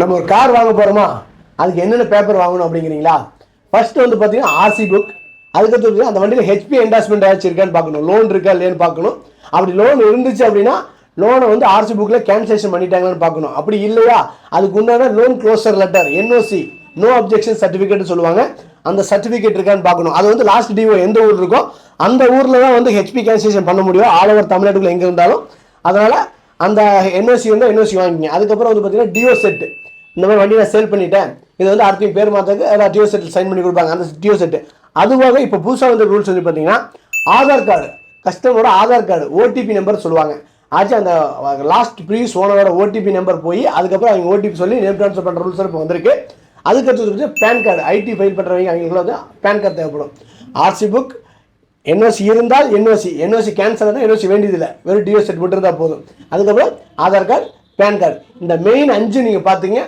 நம்ம ஒரு கார் வாங்க போகிறோமா அதுக்கு என்னென்ன பேப்பர் வாங்கணும் அப்படிங்கிறீங்களா? ஃபர்ஸ்ட் வந்து பார்த்தீங்கன்னா ஆர்சி புக் அதுக்கடுத்து அந்த வண்டியில் ஹெச்பி என்டாஸ்மெண்ட் ஆச்சு இருக்கான்னு பார்க்கணும். லோன் இருக்கா இல்லையான்னு பார்க்கணும். அப்படி லோன் இருந்துச்சு அப்படின்னா லோனை வந்து ஆர்சி புக்கில் கேன்சலேஷன் பண்ணிட்டாங்களான்னு பார்க்கணும். அப்படி இல்லையா? அதுக்கு உண்டான loan closure letter NOC no objection சர்டிஃபிகேட்னு சொல்லுவாங்க. அந்த சர்டிஃபிகேட் இருக்கான்னு பார்க்கணும். அது வந்து லாஸ்ட் டிஓ எந்த ஊர் இருக்கோ அந்த ஊரில் தான் வந்து ஹெச்பி கேன்சலேஷன் பண்ண முடியும். ஆல் ஓவர் தமிழ்நாட்டுக்குள்ள எங்கே இருந்தாலும். அதனால் அந்த என்ஓசி வந்து என்ஓசி வாங்கிங்க. அதுக்கப்புறம் வந்து பார்த்தீங்கன்னா டியோ செட்டு இந்த மாதிரி வண்டி நான் சேல் பண்ணிட்டேன். இது வந்து அடுத்த பேர் மாற்றக்கு அதான் டியோ செட்டில் சைன் பண்ணி கொடுப்பாங்க. அந்த டியோ செட்டு அதுவாக இப்போ புதுசாக வந்து ரூல்ஸ் வந்து பார்த்தீங்கன்னா ஆதார் கார்டு கஸ்டமரோட ஆதார் கார்டு ஓடிபி நம்பர் சொல்லுவாங்க. ஆச்சு அந்த லாஸ்ட் ப்ரீவியஸ் ஓனரோட ஓடிபி நம்பர் போய் அதுக்கப்புறம் அவங்க ஓடிபி சொல்லி நேம் ட்ரான்ஸ்ஃபர் பண்ணுற ரூல்ஸ் இப்போ வந்திருக்கு. அதுக்கடுத்து பேன் கார்டு ஐடி ஃபைல் பண்ணுறவங்க அவங்களுக்கு வந்து பேன் கார்டு தேவைப்படும். ஆர்சி புக் என்ஓசி இருந்தால் என்ஓசி என்ஓசி கேன்சல் ஆனால் என்ஓசி வேண்டியதில்லை. வெறும் டிஓ செட் மட்டும் இருந்தால் போதும். அதுக்கப்புறம் ஆதார் கார்டு பேன் கார்டு இந்த மெயின் அஞ்சு நீங்கள் பார்த்தீங்க.